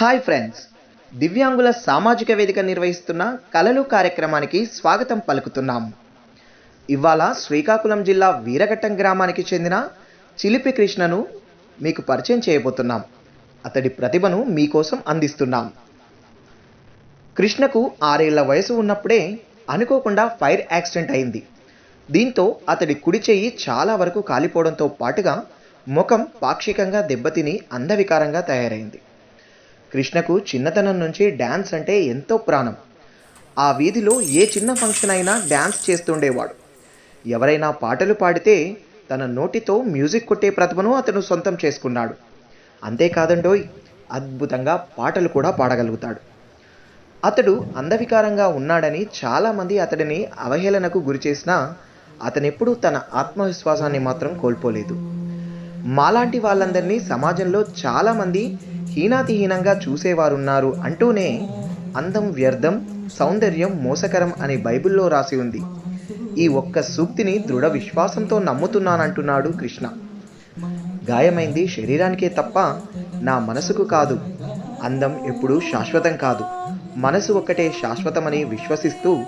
Hi friends. దివ్యాంగుల సామాజిక వేదిక నిర్వహిస్తున్న కళలు కార్యక్రమానికి స్వాగతం పలుకుతున్నాం. ఇవాళ శ్రీకాకుళం జిల్లా వీరఘట్టం గ్రామానికి చెందిన చిలిపి కృష్ణను మీకు పరిచయం చేయబోతున్నాం. అతడి ప్రతిభను మీకోసం అందిస్తున్నాం. కృష్ణకు ఆరేళ్ళ వయసు ఉన్నప్పుడే అనుకోకుండా ఫైర్ యాక్సిడెంట్ అయింది. దీంతో అతడి కుడి చెయ్యి చాలా వరకు కాలిపోవడంతో పాటుగా ముఖం పాక్షికంగా దెబ్బతిని అందవికారంగా తయారైంది. కృష్ణకు చిన్నతనం నుంచి డ్యాన్స్ అంటే ఎంతో ప్రాణం. ఆ వీధిలో ఏ చిన్న ఫంక్షన్ అయినా డ్యాన్స్ చేస్తుండేవాడు. ఎవరైనా పాటలు పాడితే తన నోటితో మ్యూజిక్ కొట్టే ప్రతిభను అతను సొంతం చేసుకున్నాడు. అంతేకాదండోయ్ అద్భుతంగా పాటలు కూడా పాడగలుగుతాడు. అతడు అందవికారంగా ఉన్నాడని చాలామంది అతడిని అవహేళనకు గురిచేసినా అతనెప్పుడూ తన ఆత్మవిశ్వాసాన్ని మాత్రం కోల్పోలేదు. మాలాంటి వాళ్ళందరినీ సమాజంలో చాలామంది హీనాతిహీనంగా చూసేవారున్నారు అంటూనే అందం వ్యర్థం సౌందర్యం మోసకరం అని బైబిల్లో రాసి ఉంది. ఈ ఒక్క సూక్తిని దృఢ విశ్వాసంతో నమ్ముతున్నానంటున్నాడు కృష్ణ. గాయమైంది శరీరానికే తప్ప నా మనసుకు కాదు. అందం ఎప్పుడూ శాశ్వతం కాదు. మనసు ఒక్కటే శాశ్వతమని విశ్వసిస్తూ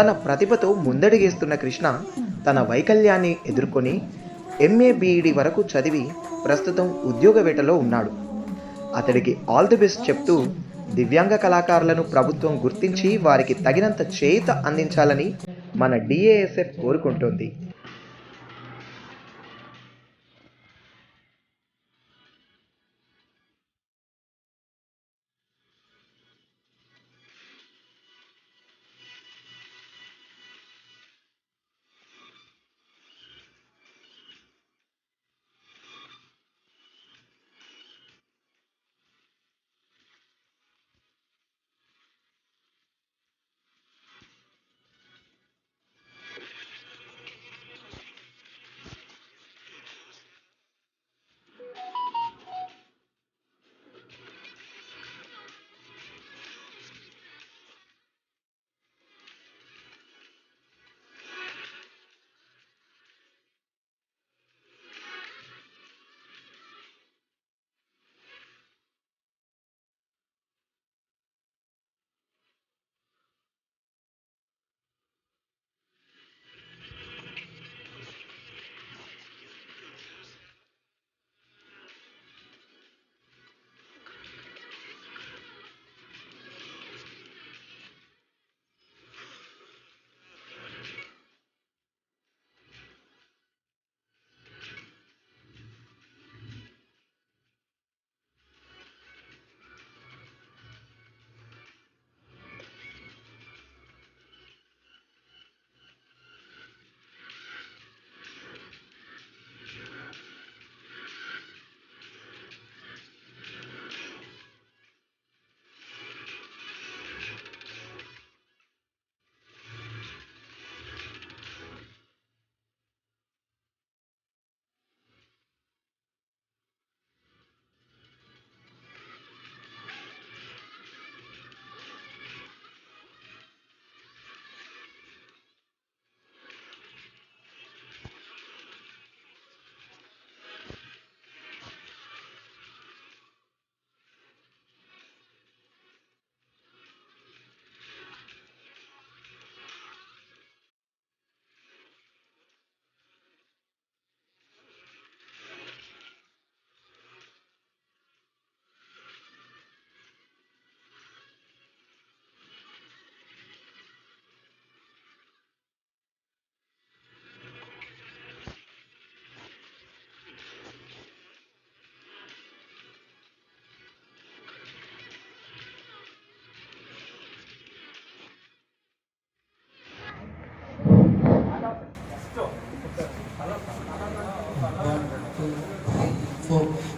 తన ప్రతిభతో ముందడిగేస్తున్న కృష్ణ తన వైకల్యాన్ని ఎదుర్కొని ఎంఏ బీఈడి వరకు చదివి ప్రస్తుతం ఉద్యోగ వేటలో ఉన్నాడు. అతడికి ఆల్ ది బెస్ట్ చెప్తూ దివ్యాంగ కళాకారులను ప్రభుత్వం గుర్తించి వారికి తగినంత చేయుత అందించాలని మన డిఏఎస్ఎఫ్ కోరుకుంటోంది.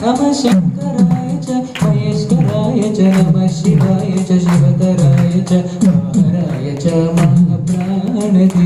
नमः शंकराय च महेश्वराय च नमः शिवाय च शिवतराय च हराय च महाप्राणदीपम्।